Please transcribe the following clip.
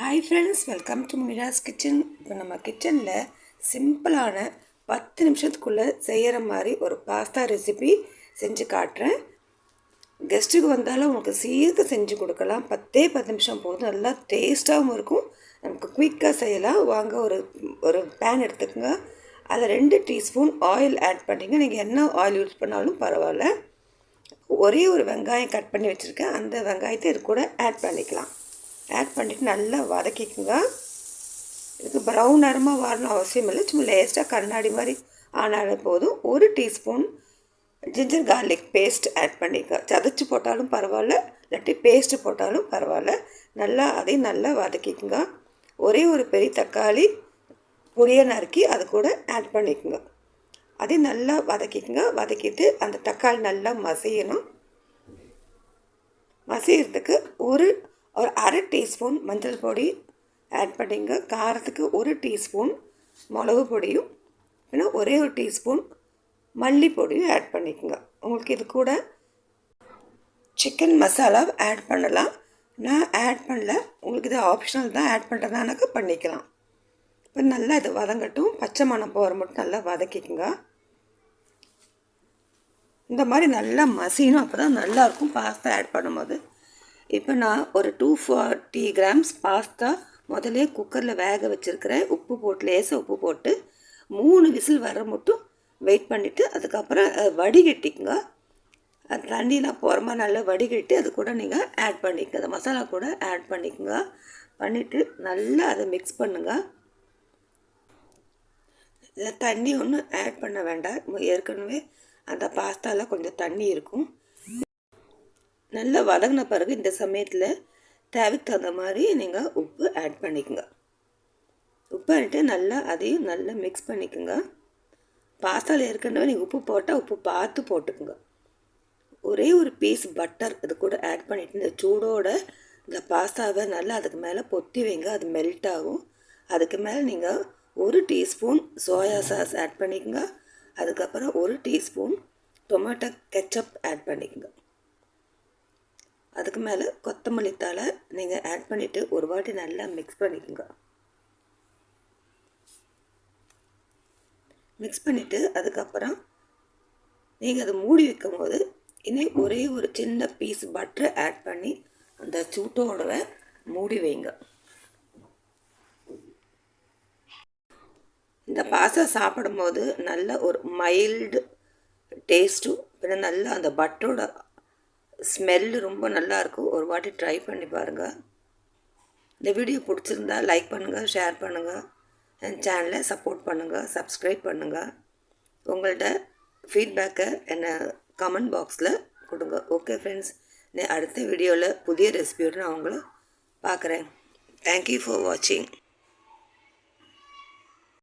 Hi friends welcome to Munira's kitchen இப்போ நம்ம கிச்சனில் சிம்பிளான பத்து நிமிஷத்துக்குள்ளே செய்கிற மாதிரி ஒரு பாஸ்தா ரெசிபி செஞ்சு காட்டுறேன். கெஸ்ட்டுக்கு வந்தாலும் உங்களுக்கு சீக்கிரம் செஞ்சு கொடுக்கலாம். பத்தே பத்து நிமிஷம் போதும். நல்லா டேஸ்ட்டாகவும் இருக்கும். நமக்கு குயிக்காக செய்யலாம். வாங்க ஒரு ஒரு பேன் எடுத்துக்கோங்க. அதில் ரெண்டு டீஸ்பூன் ஆயில் ஆட் பண்ணிங்க நீங்கள் என்ன ஆயில் யூஸ் பண்ணாலும் பரவாயில்ல. ஒரே ஒரு வெங்காயம் கட் பண்ணி வச்சுருக்கேன். அந்த வெங்காயத்தை இது கூட ஆட் பண்ணிக்கலாம். ஆட் பண்ணிவிட்டு நல்லா வதக்கிக்குங்க. இதுக்கு ப்ரௌன் நிறமாக வரணும் அவசியம் இல்லை. சும்மா லேஸ்ட்டாக கண்ணாடி மாதிரி ஆனாலும் போதும். ஒரு teaspoon ginger garlic paste add பண்ணிக்க சதைச்சி போட்டாலும் பரவாயில்ல. இல்லாட்டி பேஸ்ட்டு போட்டாலும் பரவாயில்ல. நல்லா அதையும் நல்லா வதக்கிக்குங்க. ஒரே ஒரு பெரிய தக்காளி பொடியை நறுக்கி அது கூட ஆட் பண்ணிக்கோங்க. அதையும் நல்லா வதக்கிக்குங்க. வதக்கிட்டு அந்த தக்காளி நல்லா மசியணும். மசியறதுக்கு ஒரு ஒரு அரை டீஸ்பூன் மஞ்சள் பொடி ஆட் பண்ணிங்க. காரத்துக்கு ஒரு டீஸ்பூன் மிளகு பொடியும் இல்லைன்னா ஒரே ஒரு டீஸ்பூன் மல்லிப்பொடியும் ஆட் பண்ணிக்கோங்க. உங்களுக்கு இது கூட சிக்கன் மசாலா ஆட் பண்ணலாம். நான் ஆட் பண்ணல. உங்களுக்கு இது ஆப்ஷனல் தான். ஆட் பண்ணுறதானாக்கா பண்ணிக்கலாம். இப்போ நல்லா இது வதங்கட்டும். பச்சை மணம் போகிற மட்டும் நல்லா வதக்கிக்குங்க. இந்த மாதிரி நல்லா மசியணும். அப்போ தான் நல்லாயிருக்கும் பாஸ்தா ஆட் பண்ணும்போது. இப்போ நான் ஒரு டூ ஃபார்ட்டி கிராம்ஸ் பாஸ்தா முதலே குக்கரில் வேக வச்சுருக்கிறேன். உப்பு போட்டு லேசாக உப்பு போட்டு மூணு விசில் வர மட்டும் வெயிட் பண்ணிவிட்டு அதுக்கப்புறம் வடிகட்டிக்குங்க. அது தண்ணியெலாம் போகிறமா நல்லா வடிகட்டி அது கூட நீங்கள் ஆட் பண்ணிக்கங்க. அந்த மசாலா கூட ஆட் பண்ணிக்கோங்க. பண்ணிவிட்டு நல்லா அதை மிக்ஸ் பண்ணுங்கள் இல்லை தண்ணி ஒன்றும் ஆட் பண்ண வேண்டாம். ஏற்கனவே அந்த பாஸ்தாவில் கொஞ்சம் தண்ணி இருக்கும். நல்லா வதங்கின பிறகு இந்த சமயத்தில் தேவைக்கு தகுந்த மாதிரி நீங்கள் உப்பு ஆட் பண்ணிக்கோங்க. உப்பு ஆட்டு நல்லா அதையும் நல்லா மிக்ஸ் பண்ணிக்கோங்க. பாஸ்தாவில் ஏற்கனவே நீங்கள் உப்பு போட்டால் உப்பு பார்த்து போட்டுக்கோங்க. ஒரே ஒரு பீஸ் பட்டர் இது கூட ஆட் பண்ணிவிட்டு இந்த சூடோட இந்த பாஸ்தாவை நல்லா அதுக்கு மேலே பொத்தி வைங்க. அது மெல்ட் ஆகும். அதுக்கு மேலே நீங்கள் ஒரு டீஸ்பூன் சோயா சாஸ் ஆட் பண்ணிக்கோங்க. அதுக்கப்புறம் ஒரு டீஸ்பூன் டொமேட்டோ கெச்சப் ஆட் பண்ணிக்கோங்க. அதுக்கு மேலே கொத்தமல்லி தழை நீங்கள் ஆட் பண்ணிவிட்டு ஒரு வாட்டி நல்லா மிக்ஸ் பண்ணிக்கோங்க. மிக்ஸ் பண்ணிவிட்டு அதுக்கப்புறம் நீங்கள் அதை மூடி வைக்கும் போது இன்னும் ஒரே ஒரு சின்ன பீஸ் பட்டரை ஆட் பண்ணி அந்த சூட்டோட மூடி வைங்க. இந்த பாசை சாப்பிடும்போது நல்ல ஒரு மைல்டு டேஸ்ட்டும் பின்ன நல்லா அந்த பட்டரோட ஸ்மெல்லு ரொம்ப நல்லாயிருக்கும் ஒரு வாட்டி ட்ரை பண்ணி பாருங்கள் இந்த வீடியோ பிடிச்சிருந்தா லைக் பண்ணுங்கள் ஷேர் பண்ணுங்கள் என் சேனலை சப்போர்ட் பண்ணுங்கள் சப்ஸ்கிரைப் பண்ணுங்கள் உங்கள்கிட்ட ஃபீட்பேக்கை என்னை கமெண்ட் பாக்ஸில் கொடுங்க. ஓகே ஃப்ரெண்ட்ஸ் அடுத்த வீடியோவில் புதிய ரெசிபியோடு நான் உங்களை பார்க்குறேன். தேங்க்யூ ஃபார் வாட்சிங்